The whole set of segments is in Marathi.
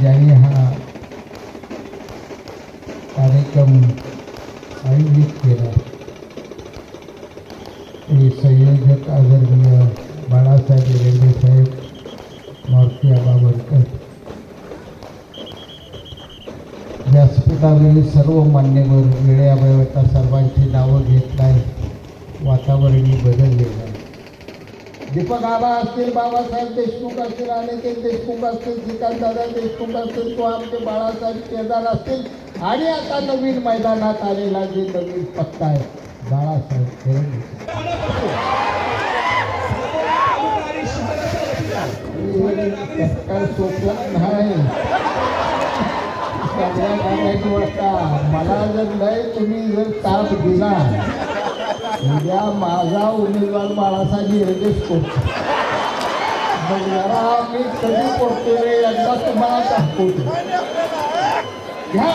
ज्यांनी हा कार्यक्रम आयोजित केला. ते संयोजक आदरणीय बाळासाहेब रेंडेसाहेब साहेब मारुती आबावरकर व्यासपीठावरील सर्व मान्यवर वेळ्या सर्वांची नावं घेत नाही वातावरणही बदललेलं आहे. दीपक आबा असतील बाबासाहेब देशमुख असतील अनिकेत देशमुख असतील श्रीकांतदादा देशमुख असतील तो आमचे बाळासाहेब केदार असतील. आणि आता नवीन मैदानात आलेला जे नवीन पत्ता आहे बाळासाहेब काय नाही सगळ्या करायची वाटता मला जर नाही तुम्ही जर ताप दिला उद्या माझा उमेदवार बाळासाहेब निर्देश करतो जरा मी कधी पोहोचतो रे एकदा तुम्हाला दाखवतो. घ्या.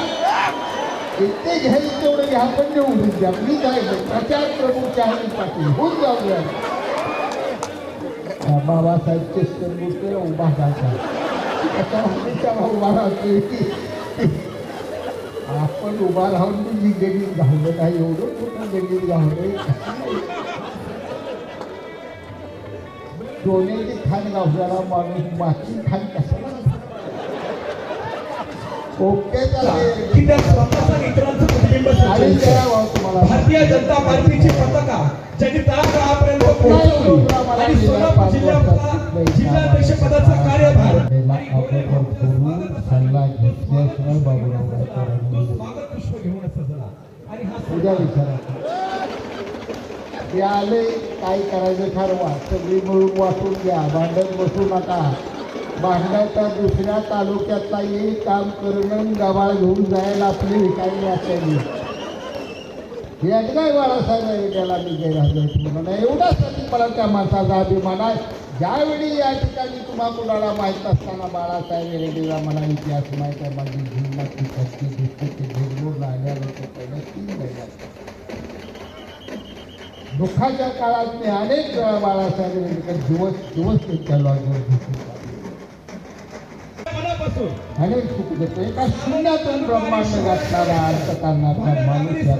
ते घ्यायचं तेवढं घ्या पण निवडून द्या. मी काय प्रचार प्रमुख आणि पाटील. होऊन जाऊया. त्या बाबासाहेब चेस्टरमूर्ती उभा झाला आता उभा राहतोय. की आपण उभा राहून मी गणित घावलं नाही एवढं कुठं गणित घावलं सोन्याची खान गावल्याला माणूस माती खान कशाला ओके भारतीय जनता पार्टीची पताका ज्यांनी तळागाळापर्यंत पोहोचवली आणि सोलापूर घेतल्याशिवाय स्वागत पुष्प घेऊन असं आणि हा उद्या विचारा. ते आले काय करायचं ठरवा सगळी मिळून वाटून घ्या. भांडत बसू नका. भांडायचा दुसऱ्या तालुक्यातला येईल काम करणं गवाळ घेऊन जायला आपली विकायला असावी हे काय बाळासाहेब त्याला मी गैरहजर म्हणा. एवढासाठी मला त्या माणसाचा अभिमान आहे. ज्यावेळी या ठिकाणी तुम्हा कुणाला माहीत असताना बाळासाहेब रेड्डीला मला इतिहास माहीत आहे माझी जीवनाची कच्ची दिसते भेटून राहिल्यानं ते पहिलं तीन महिन्यात दुःखाच्या काळात मी अनेक वेळा बाळासाहेब रेड्डीकर दिवस दिवस त्यांच्या लॉजवर. मनापासून अनेक सुख देतो एका शून्यातून ब्रह्मांड गाठणारा अर्थ करणारा माणूस या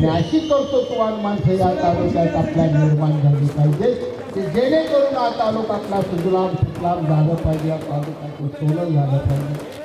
आणि अशी कर्तृत्ववान माणसं या तालुक्यात आपल्या निर्माण झाली पाहिजे की जेणेकरून हा आपला सुजलाम सुफलाम झालं पाहिजे या तालुक्याचं सोनं झालं पाहिजे.